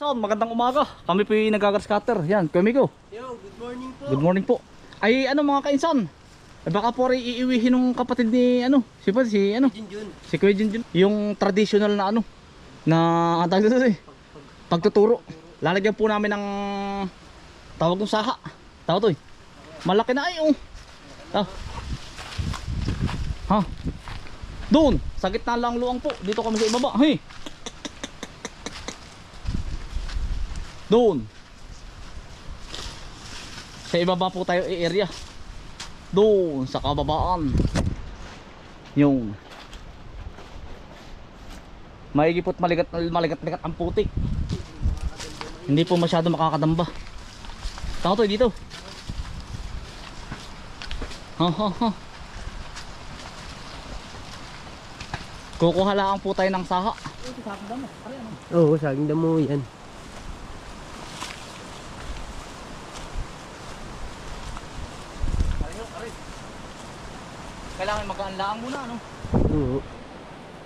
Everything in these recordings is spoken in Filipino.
So, magandang umaga. Kami po yung nagagascatter. Yan, kami ko. Yo, good morning po. Good morning po. Ay, ano mga kainsan? Eh, baka po rin iiwihin ng kapatid ni, ano, si pa, si, ano, si Kuya Junjun. Yung traditional na, ano, na, ang tawag dito, eh, pagtuturo. Lalagyan po namin ng, tawag ng saha. Tawag to, eh. Malaki na ay, oh. Ah. Ha? Doon, sa gitna lang luang po. Dito kami sa ibaba. Hey. Doon. Sa ibaba po tayo i-area. Doon sa kababaan. Yung Maigipot maligat maligat-ligat ang putik. Hindi po masyado makakadamba. Tama to dito. Ha ha ha. Kukuha lang po tayo ng saha. Oo, saging damo yan. Kailangan mag-aanlaan muna, ano? Oo.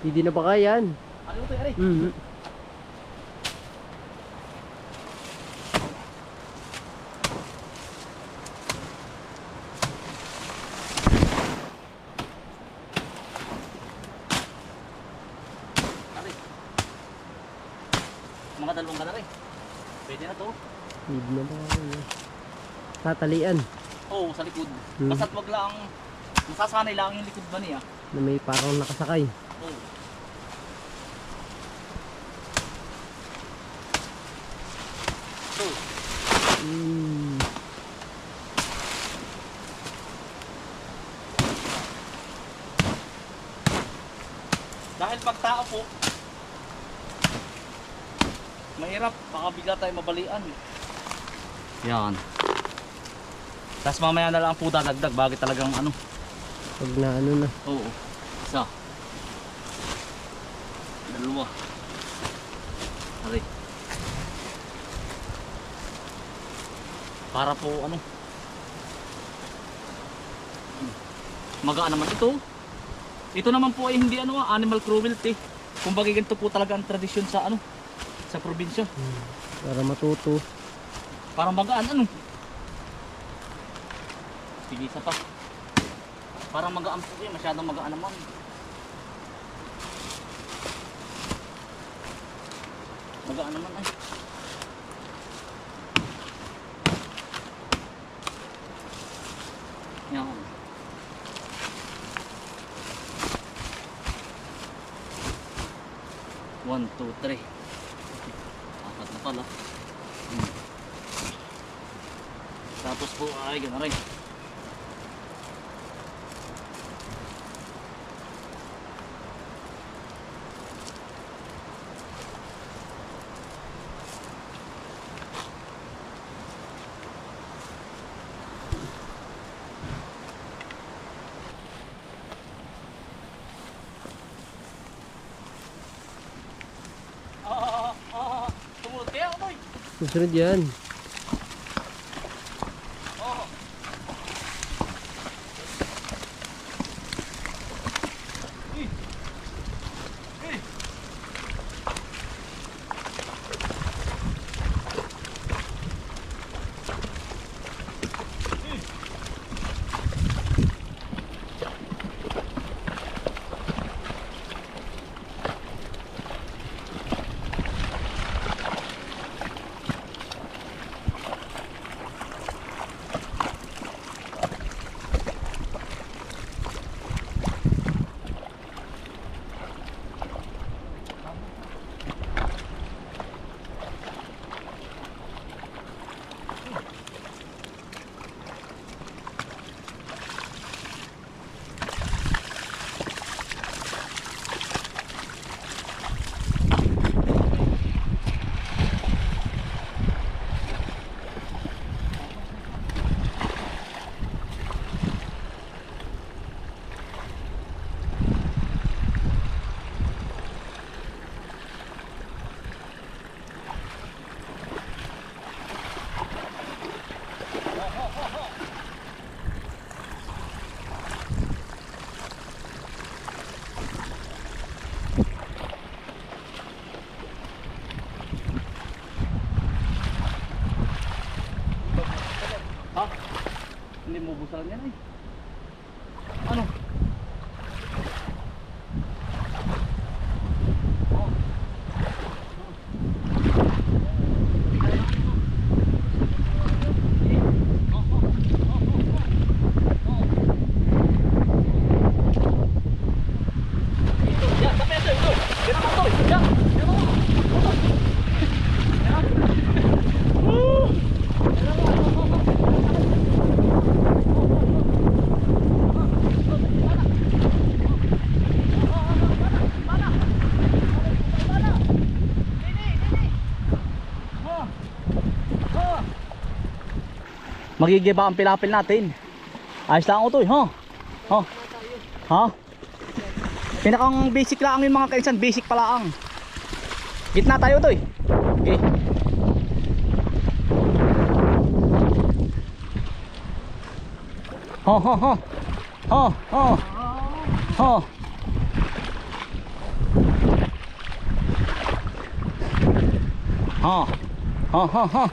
Hindi na ba kayan? Ano ito, Ari? Mm. Ari. Mga dalawang ka na rin. Pwede na to. Hindi na ba? Tatalian Oo, sa likod. Hmm. Basta't wag lang, masasanay lang yung likod ba niya. na may parang nakasakay. Oo. So, Mm. dahil pag tao po, mahirap, baka bigla tayo mabalian. Yan. Tapos mamaya na lang po dadagdag, bakit talagang ano, Pag na ano na. Oo. Isa. Dalawa. Aray. Para po ano. Magaan naman ito. Ito naman po ay hindi ano ah, animal cruelty. Kumbaga ganito po talaga ang tradisyon sa ano sa probinsya. Para matuto. Parang magaan ano. Sige isa pa. Parang magaan po eh, masyadong magaan naman. Magaan naman ay. Yan. One, two, three. Apat na pala. Hmm. Tapos po ay gano'n rin. Ah, ah, ah, tumulog kaya ako boy. Susunod yan. umubusan yan eh. Magigiba ang pilapil natin. Ayos lang eh, ha? Ha? Ha? Pinakang basic lang yung mga kaisan, basic pala ang. Gitna tayo to eh. Okay. Ho ho ho. Ho ho. Ho. Ha. Ha ha ha.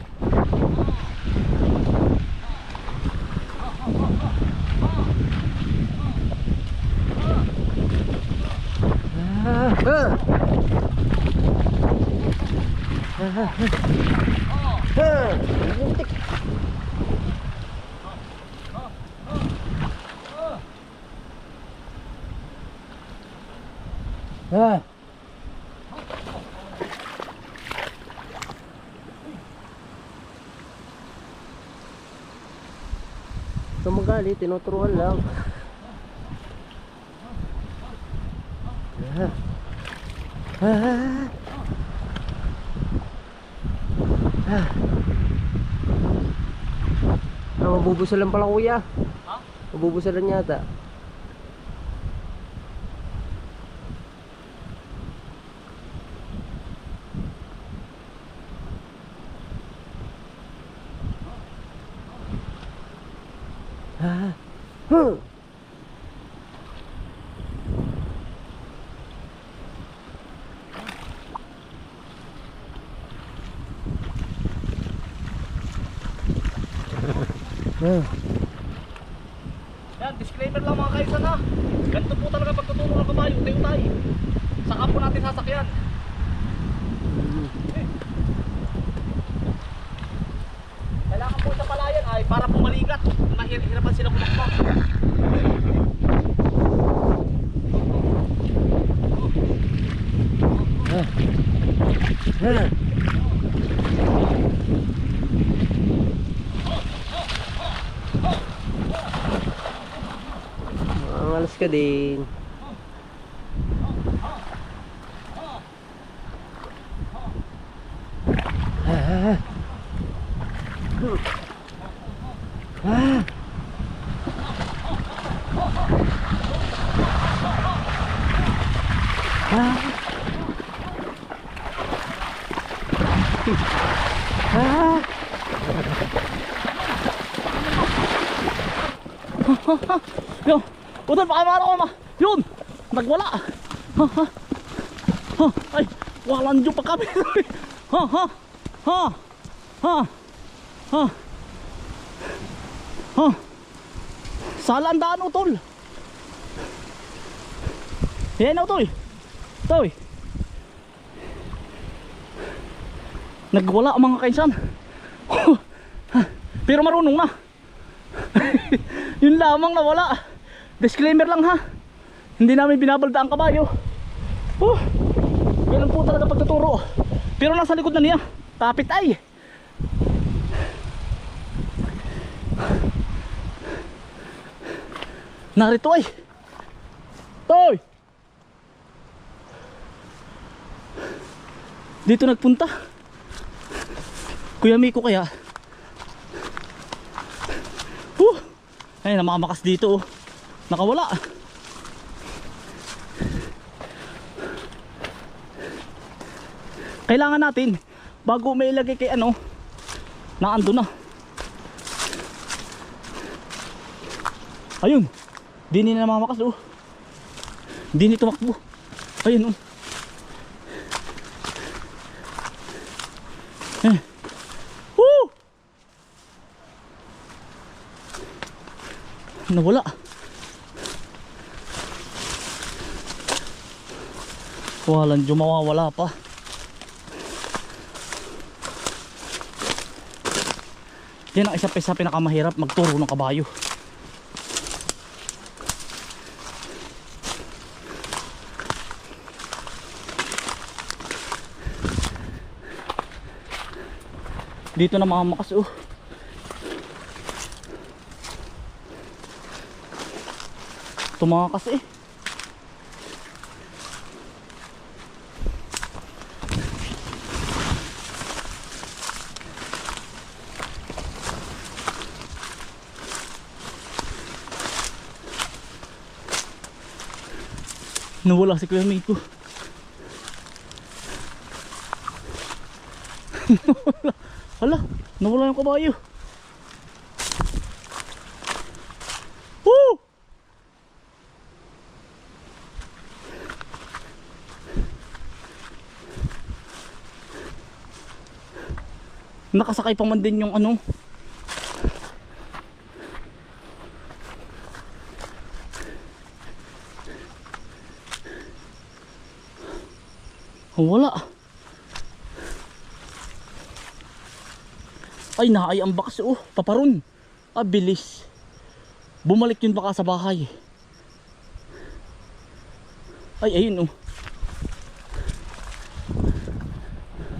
Ah. Ah, lintik. Ah. Sumagali, tinuturuan lang. Ah. Ah. Ah. Ah, mabubusalan pala kuya. Ha? Mabubusalan yata. Yan, disclaimer lang mga kaisan ha. Ganito po talaga pagtuturo ng kabayo, tayo tayo. Saka po natin sasakyan. Kailangan po sa palayan ay para pumaligat. Mahirapan sila kumakbo. Ah. Ah. Mangalas ka din. Ah. Ah. Ah. Ah. Yun, utol baka maano ko ma. Yun, nagwala. Ha, ha. Ha, ay, walang dyo pa kami. ha, ha. Ha. Ha. Ha. Ha. Sala ang utol. Yan na utol. Toy. Nagwala mga kaisan. Pero marunong na. Yun lamang nawala. Disclaimer lang ha. Hindi namin binabalda ang kabayo. Oh, ganun po talaga pagtuturo. Pero nasa likod na niya. Tapit ay. Narito ay. Toy! Dito nagpunta. Kuya Miko kaya. Uh, ay namamakas dito oh. Nakawala. Kailangan natin bago may ilagay kay ano na ando na. Ayun. Di na namamakas oh. Di ni tumakbo. Ayun oh. Eh. Woo! Nawala. Walang mawawala pa. Yan ang isa pa sa pinakamahirap magturo ng kabayo. Dito na mamakas oh. Tumakas eh. Nawala si Kuya Miko. nawala. Hala, nawala yung kabayo. Nakasakay pa man din yung ano. Wala. Ay, naay ang bakas oh, paparon. Ah, bilis. Bumalik yun baka sa bahay. Ay, ayun oh.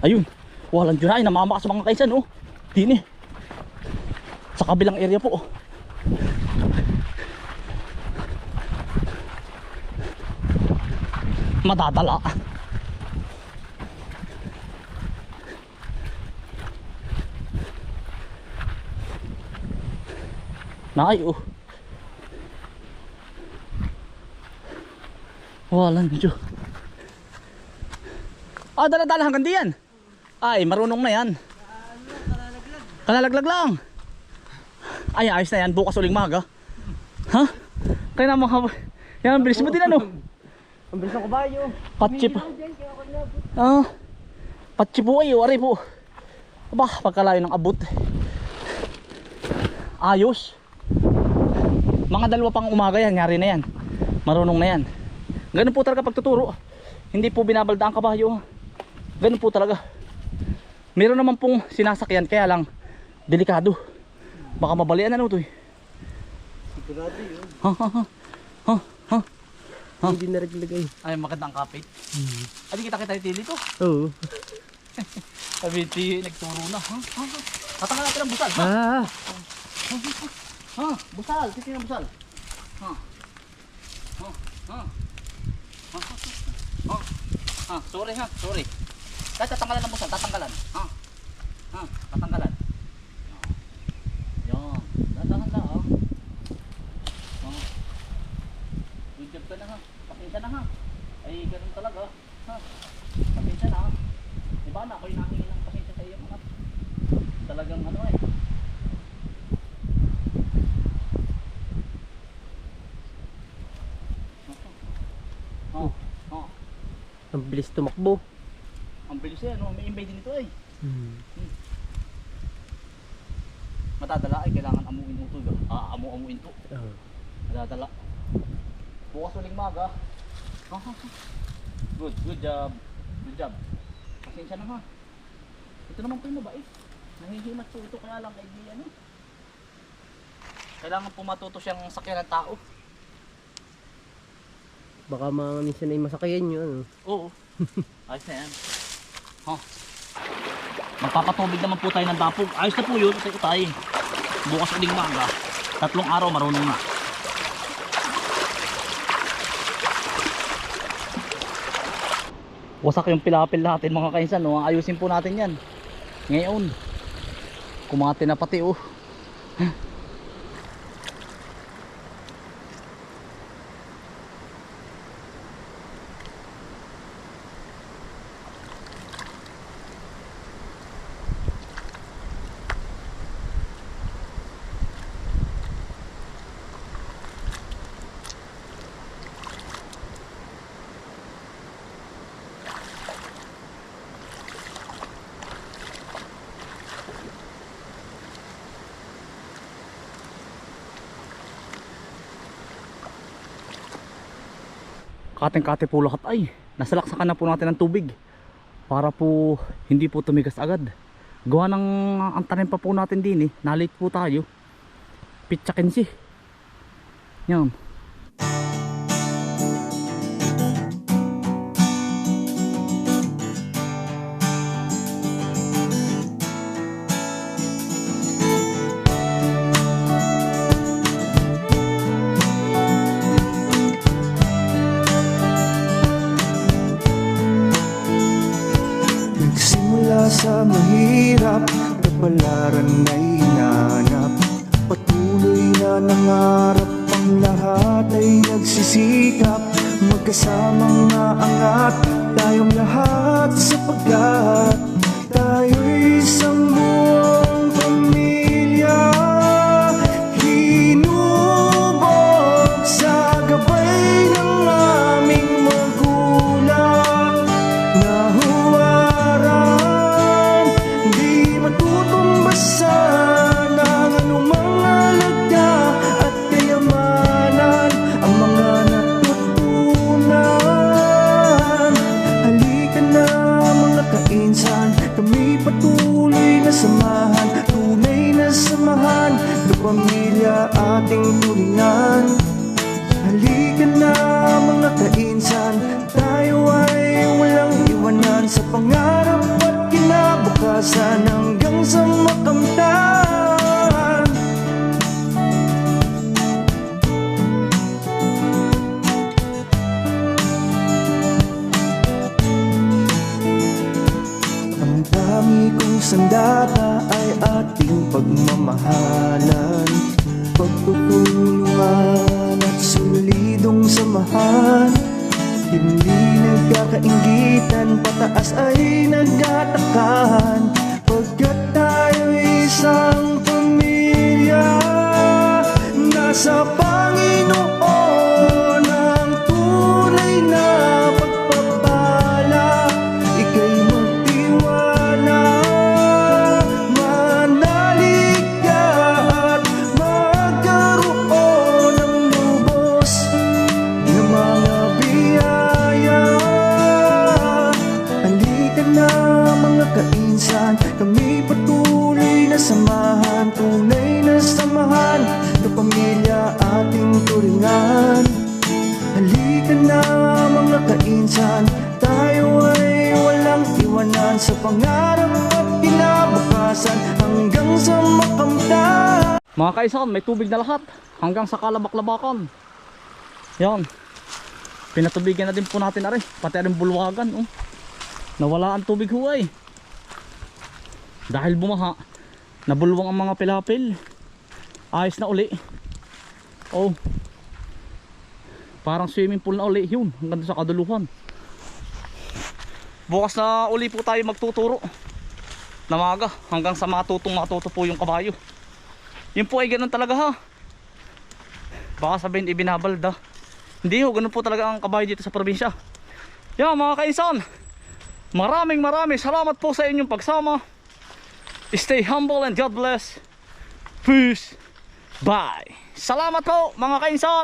Ayun. Walang dyan ay namamakas mga kaisan oh. Dini. Sa kabilang area po oh. Madadala. Naay oh. Walang Diyo. Ah, dala-dala hanggang diyan. Ay, marunong na yan. Kalalaglag lang. Ay, ayos na yan. Bukas uling maga. Ha? Kaya na mga... Yan, bilis mo din ano. Ang bilis ng kabayo. Patchip. Ah. Patchip po ay, wari po. Aba, pagkalayo ng abot. Ayos. Mga dalawa pang umaga yan, nyari na yan. Marunong na yan. Ganun po talaga pagtuturo. Hindi po binabalda ang kabayo. Ganun po talaga. Meron naman pong sinasakyan, kaya lang delikado. Baka mabalian ano to eh. Sigurado yun. Ha ha ha. Ha ha. Ha? Hindi na naglagay. Ay, magandang kapit. Ay, kita kita tili to. Oo. Sabi, ti, nagturo na. Ha? Ha? ha. Tatanggal natin ang busal. Ha? Ah! Ha? Busal. Titi ng busal. Ha? Ha? Ha? Ha? Ha? Ha? Sorry ha. Sorry. Kahit tatanggalan ng busal. Tatanggalan. Ha? Ha? Tatanggalan. Yan. Tatahan na ha. Ha? Good job ka na ha. Pakita na ha. Ay, ganun talaga. Ha? Pakita na ha. Diba na, ako'y nahingi ng pasensya sa iyo anak. Talagang ano eh. Oh, oh, Ang bilis tumakbo. ang bilis eh, ano, may invade din ito eh. Hmm. Matadala ay kailangan amuin ito. Ah, amu-amuin to. Oo. Matadala. Bukas uling maga. Ah, ah, ah. Good, good job. Good job. Pasensya na ha. Ito naman po yung mabait. Nahihimat po ito kaya lang kay di ano. Kailangan po matuto siyang sakyan ng tao. Baka mga minsan ay masakayan yun. Ano? Oo. Ayos na yan. Ha? Magpapatubig naman po tayo ng dapog. Ayos na po yun kasi tayo. Bukas uling maga. Tatlong araw marunong na. Wasak yung pilapil natin mga kainsan. No? Ayusin po natin yan. Ngayon. Kumati na pati oh. Kating-kate po lahat. Ay nasalaksakan na po natin ng tubig para po hindi po tumigas agad. Gawa ng ang pa po natin din eh. Nalate po tayo. Pitsa 15 yan Kapalaran ay hinanap. Patuloy na nangarap Ang lahat ay nagsisikap. Magkasamang naangat Tayong lahat sapagkat patuloy na samahan Tunay na samahan Na pamilya sandata ay ating pagmamahalan. Pagtutulungan at solidong samahan Hindi nagkakaingitan, pataas ay nagtatakan Pagkat tayo isang pamilya Nasa Mga kaisan, may tubig na lahat hanggang sa kalabak-labakan. Yan. Pinatubigan na din po natin are, pati rin bulwagan, oh. Nawala ang tubig huway. Dahil bumaha, nabulwang ang mga pilapil. Ayos na uli. Oh. Parang swimming pool na uli yun, hanggang sa kaduluhan. Bukas na uli po tayo magtuturo. Namaga, hanggang sa matutong matuto po yung kabayo. Yun po ay ganun talaga ha. Baka sabihin ibinabalda. Hindi ho, ganun po talaga ang kabayo dito sa probinsya. Yan mga kainsan. Maraming maraming salamat po sa inyong pagsama. Stay humble and God bless. Peace. Bye. Salamat po mga kainsan.